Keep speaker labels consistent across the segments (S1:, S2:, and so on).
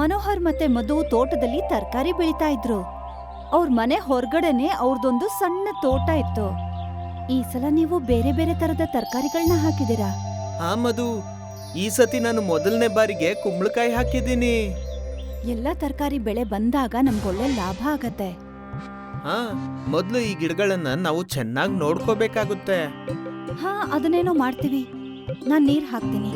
S1: ಮನೋಹರ್ ಮತ್ತೆ ಮಧು ತೋಟದಲ್ಲಿ ತರಕಾರಿ ಬೆಳಿತಾ ಇದ್ರು. ಅವ್ರ ಮನೆ ಹೊರಗಡೆನೆ ಅವ್ರದೊಂದು ಸಣ್ಣ ತೋಟ ಇತ್ತು. ಈ ಸಲ ನೀವು ಬೇರೆ ಬೇರೆ ತರದ ತರಕಾರಿಗಳನ್ನ ಹಾಕಿದೀರಾ
S2: ಹಾ ಮಧು. ಈ ಸತಿ ನಾನು ಮೊದಲನೇ ಬಾರಿಗೆ ಕುಂಬಳಕಾಯಿ ಹಾಕಿದ್ದೀನಿ.
S1: ಎಲ್ಲ ತರಕಾರಿ ಬೆಳೆ ಬಂದಾಗ ನಮ್ಗೊಳ್ಳೆ ಲಾಭ ಆಗತ್ತೆ.
S2: ಹಾ ಮೊದಲು ಈ ಗಿಡಗಳನ್ನ ನಾವು ಚೆನ್ನಾಗಿ ನೋಡ್ಕೋಬೇಕಾಗುತ್ತೆ.
S1: ಹಾ ಅದನ್ನೇನೋ ಮಾಡ್ತೀವಿ. ನಾನ್ ನೀರ್ ಹಾಕ್ತೀನಿ.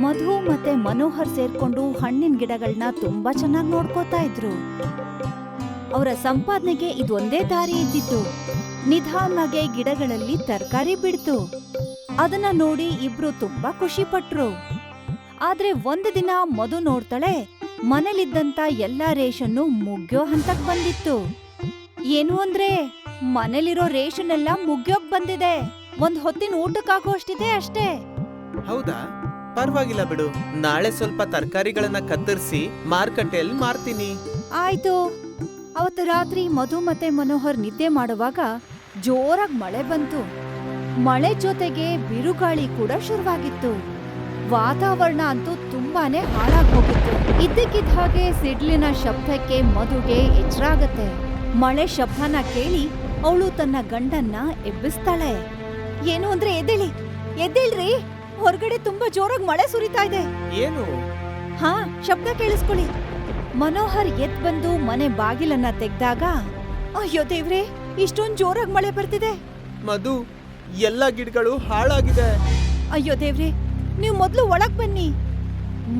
S1: ಮಧು ಮತ್ತೆ ಮನೋಹರ್ ಸೇರ್ಕೊಂಡು ಹಣ್ಣಿನ ಗಿಡಗಳನ್ನ ತುಂಬಾ ಚೆನ್ನಾಗಿ ನೋಡ್ಕೋತಾ ಇದ್ರು. ಅವರ ಸಂಪಾದನೆಗೆ ಇದೊಂದೇ ದಾರಿ ಇದ್ದಿತ್ತು. ನಿಧಾನವಾಗಿ ಗಿಡಗಳಲ್ಲಿ ತರಕಾರಿ ಬಿಡ್ತು. ಅದನ್ನ ನೋಡಿ ಇಬ್ರು ತುಂಬಾ ಖುಷಿ ಪಟ್ರು. ಆದ್ರೆ ಒಂದು ದಿನ ಮಧು ನೋಡ್ತಾಳೆ, ಮನೇಲಿದ್ದಂತ ಎಲ್ಲಾ ರೇಷನ್ನು ಮುಗ್ಯೋ ಹಂತಕ್ ಬಂದಿತ್ತು. ಏನು ಅಂದ್ರೆ, ಮನೇಲಿರೋ ರೇಷನ್ ಎಲ್ಲ ಮುಗ್ಯೋಕ್ ಬಂದಿದೆ. ಒಂದ್ ಹೊತ್ತಿನ ಊಟಕ್ಕಾಗೋಷ್ಟಿದೆ ಅಷ್ಟೇ.
S2: ಹೌದಾ? ಪರವಾಗಿಲ್ಲ ಬಿಡು. ನಾಳೆ ಸ್ವಲ್ಪ ತರಕಾರಿಗಳನ್ನ ಕತ್ತರಿಸಿ ಮಾರುಕಟ್ಟೆಯಲ್ಲಿ ಮಾರ್ತೀನಿ.
S1: ಆಯ್ತು. ಅವತ್ತು ರಾತ್ರಿ ಮಧು ಮತ್ತೆ ಮನೋಹರ್ ನಿದ್ದೆ ಮಾಡುವಾಗ ಜೋರಾಗಿ ಮಳೆ ಬಂತು. ಮಳೆ ಜೊತೆಗೆ ಬಿರುಗಾಳಿ ಕೂಡ ಶುರುವಾಗಿತ್ತು. ವಾತಾವರಣ ಅಂತೂ ತುಂಬಾನೇ ಹಾಳಾಗಿ ಹೋಗಿತ್ತು. ಇದ್ದಕ್ಕಿದ್ದ ಹಾಗೆ ಸಿಡ್ಲಿನ ಶಬ್ದಕ್ಕೆ ಮಧುಗೆ ಎಚ್ಚರಾಗತ್ತೆ. ಮಳೆ ಶಬ್ದನ ಕೇಳಿ ಅವಳು ತನ್ನ ಗಂಡನ್ನ ಎಬ್ಬಿಸ್ತಾಳೆ. ಏನು ಅಂದ್ರೆ ಎದ್ದೇಳಿ, ಎದ್ದೇಳ್ರಿ. ಹೊರಗಡೆ ತುಂಬಾ ಜೋರಾಗಿ ಮಳೆ ಸುರಿತಾ ಇದೆ.
S2: ಏನು?
S1: ಹಾ ಶಬ್ದ ಕೇಳಿಸ್ಕೊಳ್ಳಿ. ಮನೋಹರ್ ಎದ್ ಬಂದು ಮನೆ ಬಾಗಿಲನ್ನ ತೆಗ್ದಾಗ ಅಯ್ಯೋ ದೇವ್ರೆ ಇಷ್ಟೊಂದ್ ಜೋರಾಗಿ ಮಳೆ ಬರ್ತಿದೆ.
S2: ಮಧು ಎಲ್ಲ ಗಿಡಗಳು ಹಾಳಾಗಿದೆ.
S1: ಅಯ್ಯೋ ದೇವ್ರೆ ನೀವು ಮೊದಲು ಒಳಗ್ ಬನ್ನಿ.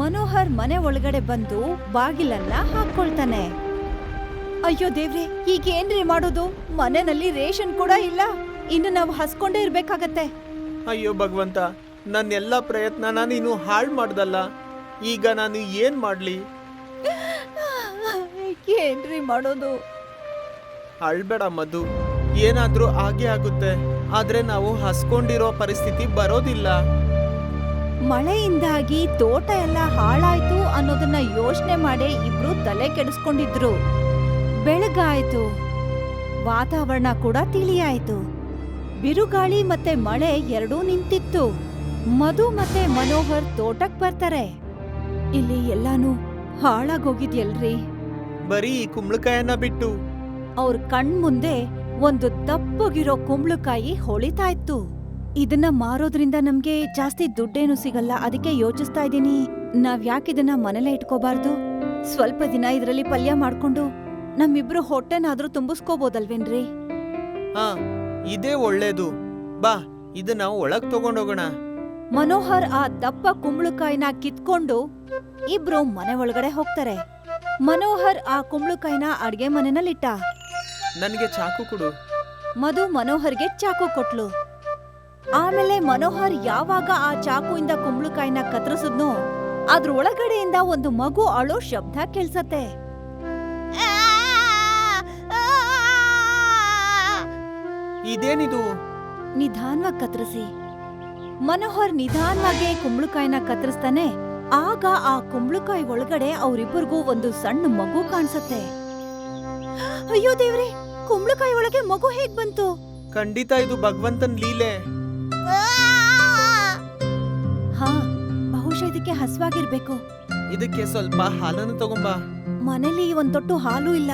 S1: ಮನೋಹರ್ ಮನೆ ಒಳಗಡೆ ಬಂದು ಬಾಗಿಲನ್ನ ಹಾಕೊಳ್ತಾನೆ ಅಯ್ಯೋ ದೇವ್ರೆ ಈಗ ಏನ್ರಿ ಮಾಡೋದು? ಮನೆಯಲ್ಲಿ ರೇಷನ್ ಕೂಡ ಇಲ್ಲ. ಇನ್ನು ನಾವು ಹಸ್ಕೊಂಡೇ ಇರ್ಬೇಕಾಗತ್ತೆ.
S2: ಅಯ್ಯೋ ಭಗವಂತ ನನ್ನೆಲ್ಲ ಪ್ರಯತ್ನನ ನೀನು ಹಾಳು ಮಾಡ್ದಲ್ಲ ಈಗ ನಾನು ಏನ್ ಮಾಡ್ಲಿ?
S1: ಏನ್ರಿ ಮಾಡೋದು?
S2: ಅಳ್ಬೇಡ ಮಧು ಏನಾದ್ರೂ ಆಗೇ ಆಗುತ್ತೆ ಆದ್ರೆ ನಾವು ಹಸ್ಕೊಂಡಿರೋ ಪರಿಸ್ಥಿತಿ ಬರೋದಿಲ್ಲ.
S1: ಮಳೆಯಿಂದಾಗಿ ತೋಟ ಎಲ್ಲ ಹಾಳಾಯ್ತು ಅನ್ನೋದನ್ನ ಯೋಚನೆ ಮಾಡಿ ಇಬ್ರು ತಲೆ ಕೆಡಿಸ್ಕೊಂಡಿದ್ರು. ಬೆಳಗಾಯ್ತು. ವಾತಾವರಣ ಕೂಡ ತಿಳಿಯಾಯ್ತು. ಬಿರುಗಾಳಿ ಮತ್ತೆ ಮಳೆ ಎರಡೂ ನಿಂತಿತ್ತು. ಮಧು ಮತ್ತೆ ಮನೋಹರ್ ತೋಟಕ್ ಬರ್ತಾರೆ. ಇಲ್ಲಿ ಎಲ್ಲಾನು ಹಾಳಾಗೋಗಿದ್ಯಲ್ರಿ?
S2: ಬರೀ ಕುಂಬಳಕಾಯನ್ನ ಬಿಟ್ಟು.
S1: ಅವ್ರ ಕಣ್ ಮುಂದೆ ಒಂದು ದಪ್ಪಗಿರೋ ಕುಂಬಳಕಾಯಿ ಹೊಳಿತಾ ಇತ್ತು ಇದನ್ನ ಮಾರೋದ್ರಿಂದ ನಮ್ಗೆ ಜಾಸ್ತಿ ದುಡ್ಡೇನು ಸಿಗಲ್ಲ ಅದಕ್ಕೆ ಯೋಚಿಸ್ತಾ ಇದ್ದೀನಿ. ನಾವ್ ಯಾಕಿದನ್ನ ಮನೇಲೆ ಇಟ್ಕೋಬಾರ್ದು? ಸ್ವಲ್ಪ ದಿನ ಇದ್ರಲ್ಲಿ ಪಲ್ಯ ಮಾಡ್ಕೊಂಡು ನಮ್ಮಿಬ್ರು ಹೊಟ್ಟೆನಾದ್ರೂ ತುಂಬಿಸ್ಕೋಬೋದಲ್ವೇನ್ರಿ?
S2: ಹಾ ಇದೇ ಒಳ್ಳೇದು. ಬಾ ಇದನ್ನ ಒಳಗ್ ತಗೊಂಡೋಗೋಣ.
S1: ಮನೋಹರ್ ಆ ದಪ್ಪ ಕುಂಬಳಕಾಯಿನ ಕಿತ್ಕೊಂಡು ಇಬ್ರು ಮನೆ ಒಳಗಡೆ ಹೋಗ್ತಾರೆ. ಮನೋಹರ್ ಆ ಕುಂಬಳಕಾಯಿನ ಅಡ್ಗೆ ಮನೆಯಲ್ಲಿಟ್ಟ
S2: ನನಗೆ ಚಾಕು ಕೊಡು.
S1: ಮಧು ಮನೋಹರ್ಗೆ ಚಾಕು ಕೊಟ್ಲು. ಆಮೇಲೆ ಮನೋಹರ್ ಯಾವಾಗ ಆ ಚಾಕುಯಿಂದ ಕುಂಬಳಕಾಯಿನ ಕತ್ತರಿಸಿದ್ನೋ ಅದ್ರ ಒಳಗಡೆಯಿಂದ ಒಂದು ಮಗು ಅಳೋ ಶಬ್ದ ಕೇಳ್ಸತ್ತೆ.
S2: ಇದೇನಿದು?
S1: ನಿಧಾನವಾಗಿ ಕತ್ತರಿಸಿ. ಮನೋಹರ್ ನಿಧಾನವಾಗಿ ಕುಂಬಳಕಾಯಿನ ಕತ್ತರಿಸ್ತಾನೆ. ಆಗ ಆ ಕುಂಬಳಕಾಯಿ ಒಳಗಡೆ ಅವರಿಬ್ಬರಿಗೂ ಒಂದು ಸಣ್ಣ ಮಗು ಕಾಣಿಸುತ್ತೆ. ಅಯ್ಯೋ ದೇವ್ರೆ ಕುಂಬಳಕಾಯಿ ಒಳಗೆ ಮಗು ಹೇಗ್ ಬಂತು?
S2: ಖಂಡಿತ ಇದು ಭಗವಂತನ್ ಲೀಲೆ.
S1: ಹಾ ಬಹುಶಃ ಇದಕ್ಕೆ ಹಸ್ವಾಗಿರ್ಬೇಕು.
S2: ಇದಕ್ಕೆ ಸ್ವಲ್ಪ ಹಾಲನ್ನು ತಗೊಂಬ.
S1: ಮನೇಲಿ ಒಂದ್ ತೊಟ್ಟು ಹಾಲು ಇಲ್ಲ.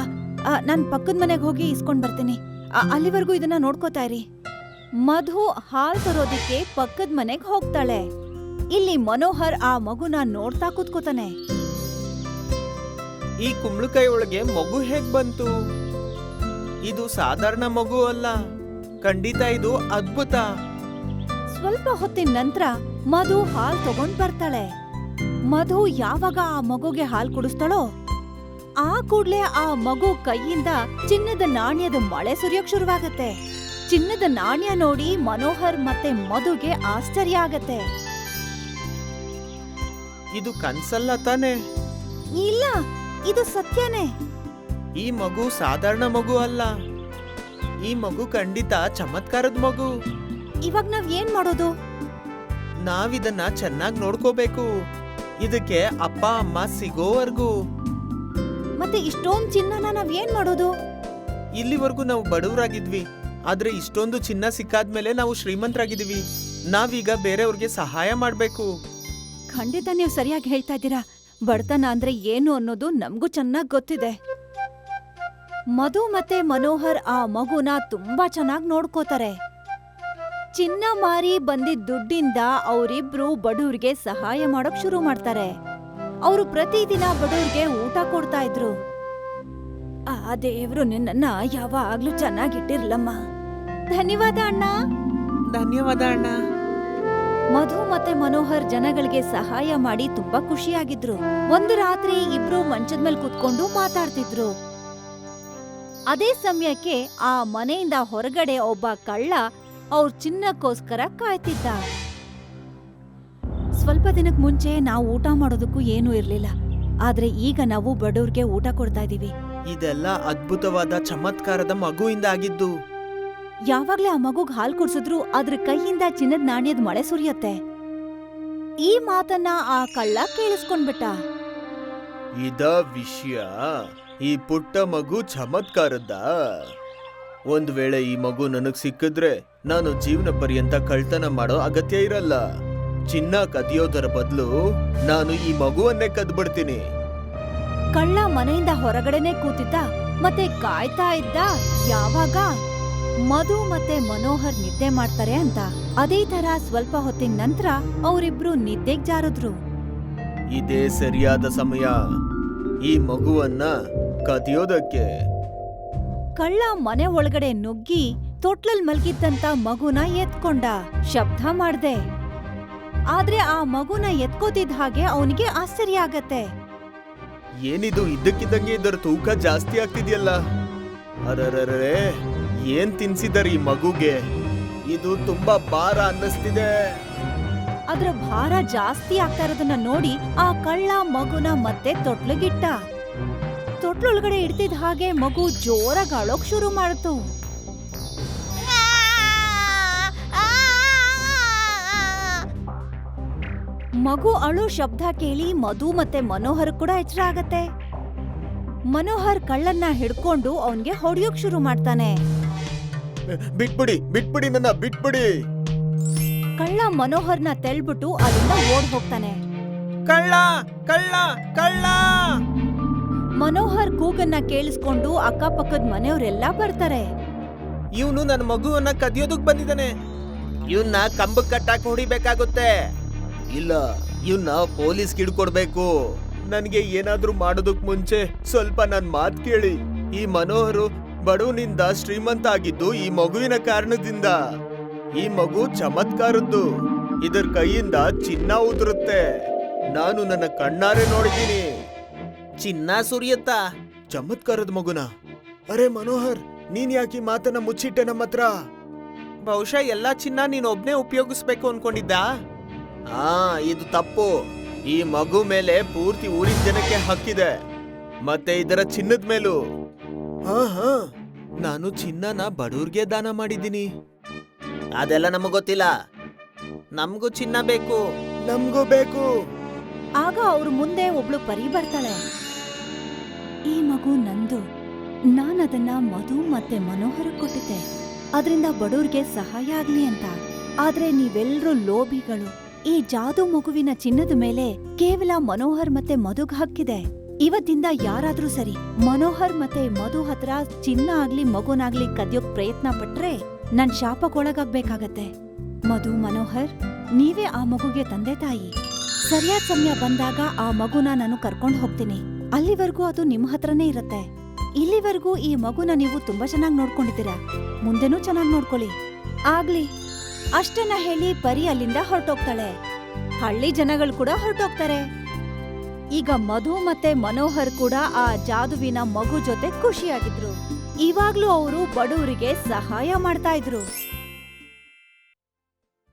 S1: ಆ, ನಾನ್ ಪಕ್ಕದ ಮನೆಗೆ ಹೋಗಿ ಇಸ್ಕೊಂಡ್ ಬರ್ತೀನಿ. ಆ, ಅಲ್ಲಿವರೆಗೂ ಇದನ್ನ ನೋಡ್ಕೋತಾ ಇರಿ. ಮಧು ಹಾಲ್ ತರೋದಿಕ್ಕೆ ಪಕ್ಕದ ಮನೆಗ್ ಹೋಗ್ತಾಳೆ. ಇಲ್ಲಿ ಮನೋಹರ್ ಆ ಮಗುನ ನೋಡ್ತಾ ಕೂತ್ಕೋತಾನೆ.
S2: ಈ ಕುಂಬಳಕಾಯಿ ಒಳಗೆ ಮಗು ಹೇಗ್ ಬಂತು? ಇದು ಸಾಧಾರಣ ಮಗು ಅಲ್ಲ. ಖಂಡಿತ ಇದು ಅದ್ಭುತ.
S1: ಸ್ವಲ್ಪ ಹೊತ್ತಿನ ನಂತರ ಮಧು ಹಾಲ್ ತಗೊಂಡ್ ಬರ್ತಾಳೆ. ಮಧು ಯಾವಾಗ ಆ ಮಗುಗೆ ಹಾಲ್ ಕುಡಿಸ್ತಾಳೋ ಆ ಕೂಡ್ಲೆ ಆ ಮಗು ಕೈಯಿಂದ ಚಿನ್ನದ ನಾಣ್ಯದ ಮಳೆ ಸುರಿಯೋಕ್ ಶುರುವಾಗತ್ತೆ. ಚಿನ್ನದ ನಾಣ್ಯ ನೋಡಿ ಮನೋಹರ್ ಮತ್ತೆ ಮಧುಗೆ ಆಶ್ಚರ್ಯ ಆಗತ್ತೆ.
S2: ಇದು ಕನ್ಸಲ್ಲ ತಾನೆ?
S1: ಇಲ್ಲ ಇದು ಸತ್ಯನೇ.
S2: ಈ ಮಗು ಸಾಧಾರಣ ಮಗು ಅಲ್ಲ. ಈ ಮಗು ಖಂಡಿತ ಚಮತ್ಕಾರದ ಮಗು.
S1: ಇವಾಗ ನಾವ್ ಏನ್ ಮಾಡೋದು?
S2: ನಾವಿದನ್ನ ಚೆನ್ನಾಗಿ ನೋಡ್ಕೋಬೇಕು. ಇದಕ್ಕೆ ಅಪ್ಪ ಅಮ್ಮ ಸಿಗೋವರೆಗೂ.
S1: ಮತ್ತೆ ಇಷ್ಟೊಂದ್ ಚಿನ್ನನ ನಾವ್ ಏನ್ ಮಾಡೋದು?
S2: ಇಲ್ಲಿವರೆಗೂ ನಾವು ಬಡವರಾಗಿದ್ವಿ. ಆದ್ರೆ ಇಷ್ಟೊಂದು ಚಿನ್ನ ಸಿಕ್ಕಾದ್ಮೇಲೆ ನಾವು ಶ್ರೀಮಂತರಾಗಿದ್ದೀವಿ. ನಾವೀಗ ಬೇರೆಯವ್ರಿಗೆ ಸಹಾಯ ಮಾಡ್ಬೇಕು.
S1: ಖಂಡಿತ ನೀವು ಸರಿಯಾಗಿ ಹೇಳ್ತಾ ಇದ್ದೀರಾ. ಬಡತನ ಅಂದ್ರೆ ಏನು ಅನ್ನೋದು ನಮಗೂ ಚೆನ್ನಾಗಿ ಗೊತ್ತಿದೆ. ಮಧು ಮತ್ತೆ ಮನೋಹರ್ ಆ ಮಗುನ ತುಂಬಾ ಚೆನ್ನಾಗಿ ನೋಡ್ಕೋತಾರೆ. ಚಿನ್ನ ಮಾರಿ ಬಂದಿದ್ದ ದುಡ್ಡಿಂದ ಅವರಿಬ್ರು ಬಡವ್ರಿಗೆ ಸಹಾಯ ಮಾಡೋಕ್ ಶುರು ಮಾಡ್ತಾರೆ. ಅವರು ಪ್ರತಿದಿನ ಬಡವ್ರಿಗೆ ಊಟ ಕೊಡ್ತಾ ಇದ್ರು. ಆ ದೇವ್ರು ನಿನ್ನನ್ನ ಯಾವಾಗ್ಲೂ ಚೆನ್ನಾಗಿಟ್ಟಿರ್ಲಮ್ಮ. ಧನ್ಯವಾದ ಅಣ್ಣ.
S2: ಧನ್ಯವಾದ ಅಣ್ಣ.
S1: ಮಧು ಮತ್ತೆ ಮನೋಹರ್ ಜನಗಳಿಗೆ ಸಹಾಯ ಮಾಡಿ ತುಂಬಾ ಖುಷಿಯಾಗಿದ್ರು. ಒಂದು ರಾತ್ರಿ ಇಬ್ರು ಮಂಚದ ಮೇಲೆ ಕುತ್ಕೊಂಡು ಮಾತಾಡ್ತಿದ್ರು. ಅದೇ ಸಮಯಕ್ಕೆ ಆ ಮನೆಯಿಂದ ಹೊರಗಡೆ ಒಬ್ಬ ಕಳ್ಳ ಅವ್ರ ಚಿನ್ನಕ್ಕೋಸ್ಕರ ಕಾಯ್ತಿದ್ದ. ಸ್ವಲ್ಪ ದಿನಕ್ ಮುಂಚೆ ನಾವು ಊಟ ಮಾಡೋದಕ್ಕೂ ಏನೂ ಇರಲಿಲ್ಲ. ಆದ್ರೆ ಈಗ ನಾವು ಬಡವ್ರಿಗೆ ಊಟ ಕೊಡ್ತಾ ಇದೀವಿ.
S2: ಇದೆಲ್ಲ ಅದ್ಭುತವಾದ ಚಮತ್ಕಾರದ ಮಗುವಿಂದ ಆಗಿದ್ದು
S1: ಯಾವಾಗ್ಲೇ ಆ ಮಗುಗ್ ಹಾಲ್ ಕುಡ್ಸಿದ್ರು ಅದ್ರ ಕೈಯಿಂದ ಚಿನ್ನದ ನಾಣ್ಯದ ಮಳೆ ಸುರಿಯತ್ತೆ. ಈ ಮಾತನ್ನ ಆ ಕಳ್ಳ ಕೇಳಿಸ್ಕೊಂಡ್ಬಿಟ್ಟ.
S2: ಇದ ವಿಷಯ. ಈ ಪುಟ್ಟ ಮಗು ಚಮತ್ಕಾರದ್ದ. ಒಂದ್ ವೇಳೆ ಈ ಮಗು ನನಗ್ ಸಿಕ್ಕಿದ್ರೆ ನಾನು ಜೀವನ ಪರ್ಯಂತ ಕಳ್ತನ ಮಾಡೋ ಅಗತ್ಯ ಇರಲ್ಲ. ಚಿನ್ನ ಕದಿಯೋದರ ಬದಲು ನಾನು ಈ ಮಗುವನ್ನೇ ಕದ್ಬಿಡ್ತೀನಿ.
S1: ಕಳ್ಳ ಮನೆಯಿಂದ ಹೊರಗಡೆನೆ ಕೂತಿದ್ದ ಮತ್ತೆ ಕಾಯ್ತಾ ಇದ್ದ ಯಾವಾಗ? ಮಧು ಮತ್ತೆ ಮನೋಹರ್ ನಿದ್ದೆ ಮಾಡ್ತಾರೆ ಅಂತ. ಅದೇ ತರ ಸ್ವಲ್ಪ ಹೊತ್ತಿನ ನಂತರ ಅವರಿಬ್ರು ನಿದ್ದೆಗ್ ಜಾರದ್ರು.
S2: ಇದೇ ಸರಿಯಾದ ಸಮಯ. ಈ ಮಗುವನ್ನ ಕದಿಯೋದಕ್ಕೆ.
S1: ಕಳ್ಳ ಮನೆ ಒಳಗಡೆ ನುಗ್ಗಿ ತೊಟ್ಲಲ್ ಮಲ್ಗಿದ್ದಂತ ಮಗುನ ಎತ್ಕೊಂಡ. ಶಬ್ದ ಮಾಡ್ದೆ. ಆದ್ರೆ ಆ ಮಗುನ ಎತ್ಕೋತಿದ್ ಹಾಗೆ ಅವನಿಗೆ ಆಶ್ಚರ್ಯ ಆಗತ್ತೆ.
S2: ಏನಿದು? ಇದ್ದಕ್ಕಿದ್ದಂಗೆ ಇದರ ತೂಕ ಜಾಸ್ತಿ ಆಗ್ತಿದೆಯಲ್ಲ. ಅರರರೇ ಏನ್ ತಿನ್ಸಿದಾರೆ ಈ ಮಗುಗೆ? ಇದು ತುಂಬಾ ಭಾರ ಅನ್ನಿಸ್ತಿದೆ.
S1: ಅದ್ರ ಭಾರ ಜಾಸ್ತಿ ಆಗ್ತಾ ಇರೋದನ್ನ ನೋಡಿ ಆ ಕಳ್ಳ ಮಗುನ ಮತ್ತೆ ತೊಟ್ಲಗಿಟ್ಟ. ತೊಟ್ಲೊಳಗಡೆ ಇಡ್ತಿದ್ ಹಾಗೆ ಮಗು ಜೋರಾಗಿ ಅಳೋಕ್ ಶುರು ಮಾಡ್ತು. ಮಗು ಅಳು ಶಬ್ದ ಕೇಳಿ ಮಧು ಮತ್ತೆ ಮನೋಹರ್ ಕೂಡ ಎಚ್ಚರ ಆಗತ್ತೆ. ಮನೋಹರ್ ಕಳ್ಳನ್ನ ಹಿಡ್ಕೊಂಡು ಅವನ್ಗೆ ಹೊಡೆಯೋಕ್ ಶುರು ಮಾಡ್ತಾನೆ.
S2: ಬಿಟ್ಬಿಡಿ ಬಿಟ್ಬಿಡಿ ನನ್ನ ಬಿಟ್ಬಿಡಿ.
S1: ಕಳ್ಳ ಮನೋಹರ್ನ ತೆಳ್ಬಿಟ್ಟು ಅಲ್ಲಿಂದ ಓಡ್ ಹೋಗ್ತಾನೆ.
S2: ಕಳ್ಳ ಕಳ್ಳ ಕಳ್ಳ.
S1: ಮನೋಹರ್ ಕೂಗನ್ನ ಕೇಳಿಸ್ಕೊಂಡು ಅಕ್ಕಪಕ್ಕದ ಮನೆಯವರೆಲ್ಲ ಬರ್ತಾರೆ.
S2: ಇವನು ನನ್ನ ಮಗುವನ್ನ ಕದಿಯೋದಕ್ ಬಂದಿದ್ದಾನೆ. ಇವನ್ನ ಕಂಬಕ್ಕೆ ಕಟ್ಟಾಕ್ ಹೊಡಿಬೇಕಾಗುತ್ತೆ ಇಲ್ಲ ಇವನ್ನ ಪೊಲೀಸ್ ಹಿಡ್ಕೊಡ್ಬೇಕು ನನ್ಗೆ ಏನಾದ್ರೂ ಮಾಡೋದಕ್ ಮುಂಚೆ ಸ್ವಲ್ಪ ನನ್ ಮಾತ್ ಕೇಳಿ. ಈ ಮನೋಹರು ಬಡವನಿಂದ ಶ್ರೀಮಂತ ಆಗಿದ್ದು ಈ ಮಗುವಿನ ಕಾರಣದಿಂದ. ಈ ಮಗು ಚಮತ್ಕಾರದ್ದು. ಇದರ ಕೈಯಿಂದ ಚಿನ್ನ ಉದುರುತ್ತೆ. ನಾನು ನನ್ನ ಕಣ್ಣಾರೆ ನೋಡಿದ್ದೀನಿ. ಚಿನ್ನ ಸುರಿಯತ್ತ? ಚಮತ್ಕಾರದ ಮಗುನ? ಅರೆ ಮನೋಹರ್ ನೀನ್ ಯಾಕೆ ಮಾತನ್ನ ಮುಚ್ಚಿಟ್ಟೆ ನಮ್ಮ ಹತ್ರ ಬಹುಶಃ ಎಲ್ಲಾ ಚಿನ್ನ ನೀನ್ ಒಬ್ನೇ ಉಪಯೋಗಿಸ್ಬೇಕು ಅನ್ಕೊಂಡಿದ್ದ? ಆ ಇದು ತಪ್ಪು. ಈ ಮಗು ಮೇಲೆ ಪೂರ್ತಿ ಊರಿನ ಜನಕ್ಕೆ ಹಕ್ಕಿದೆ. ಮತ್ತೆ ಇದರ ಚಿನ್ನದ ಮೇಲೂ. ಹಾ ಹಾ. ನಾನು ಚಿನ್ನನ ಬಡವ್ರಿಗೆ ದಾನ ಮಾಡಿದ್ದೀನಿ. ಅದೆಲ್ಲ ನಮಗ್ ಗೊತ್ತಿಲ್ಲ. ನಮಗೂ ಚಿನ್ನ ಬೇಕು. ನಮಗೂ ಬೇಕು.
S1: ಆಗ ಅವ್ರ ಮುಂದೆ ಒಬ್ಳು ಪರಿ ಬರ್ತಾಳೆ ಈ ಮಗು ನಂದು. ನಾನದನ್ನ ಮಧು ಮತ್ತೆ ಮನೋಹರ ಕೊಟ್ಟಿದ್ದೆ. ಅದರಿಂದ ಬಡವ್ರಿಗೆ ಸಹಾಯ ಆಗ್ಲಿ ಅಂತ. ಆದ್ರೆ ನೀವೆಲ್ಲರೂ ಲೋಭಿಗಳು. ಈ ಜಾದು ಮಗುವಿನ ಚಿನ್ನದ ಮೇಲೆ ಕೇವಲ ಮನೋಹರ್ ಮತ್ತೆ ಮಧುಗ್ ಹಕ್ಕಿದೆ. ಇವತ್ತಿಂದ ಯಾರಾದ್ರೂ ಸರಿ ಮನೋಹರ್ ಮತ್ತೆ ಮಧು ಹತ್ರ ಚಿನ್ನ ಆಗ್ಲಿ ಮಗುನಾಗ್ಲಿ ಕದಿಯೋಕ್ ಪ್ರಯತ್ನ ಪಟ್ರೆ ನನ್ ಶಾಪಕ್ಕೊಳಗಾಗ್ಬೇಕಾಗತ್ತೆ ಮಧು, ಮನೋಹರ್, ನೀವೇ ಆ ಮಗುಗೆ ತಂದೆ ತಾಯಿ. ಸರಿಯಾದ ಸಮಯ ಬಂದಾಗ ಆ ಮಗುನ ನಾನು ಕರ್ಕೊಂಡು ಹೋಗ್ತೀನಿ. ಅಲ್ಲಿವರೆಗೂ ಅದು ನಿಮ್ ಹತ್ರನೇ ಇರತ್ತೆ. ಇಲ್ಲಿವರೆಗೂ ಈ ಮಗುನ ನೀವು ತುಂಬಾ ಚೆನ್ನಾಗಿ ನೋಡ್ಕೊಂಡಿದ್ದೀರಾ. ಮುಂದೆನೂ ಚೆನ್ನಾಗಿ ನೋಡ್ಕೊಳ್ಳಿ. ಆಗ್ಲಿ. ಅಷ್ಟನ್ನ ಹೇಳಿ ಪರಿ ಅಲ್ಲಿಂದ ಹೊರಟೋಗ್ತಾಳೆ. ಹಳ್ಳಿ ಜನಗಳು ಕೂಡ ಹೊರಟೋಗ್ತಾರೆ. ಈಗ ಮಧು ಮತ್ತೆ ಮನೋಹರ್ ಕೂಡ ಆ ಜಾದುವಿನ ಮಗು ಜೊತೆ ಖುಷಿಯಾಗಿದ್ರು. ಇವಾಗ್ಲೂ ಅವರು ಬಡವರಿಗೆ ಸಹಾಯ ಮಾಡ್ತಾ ಇದ್ರು.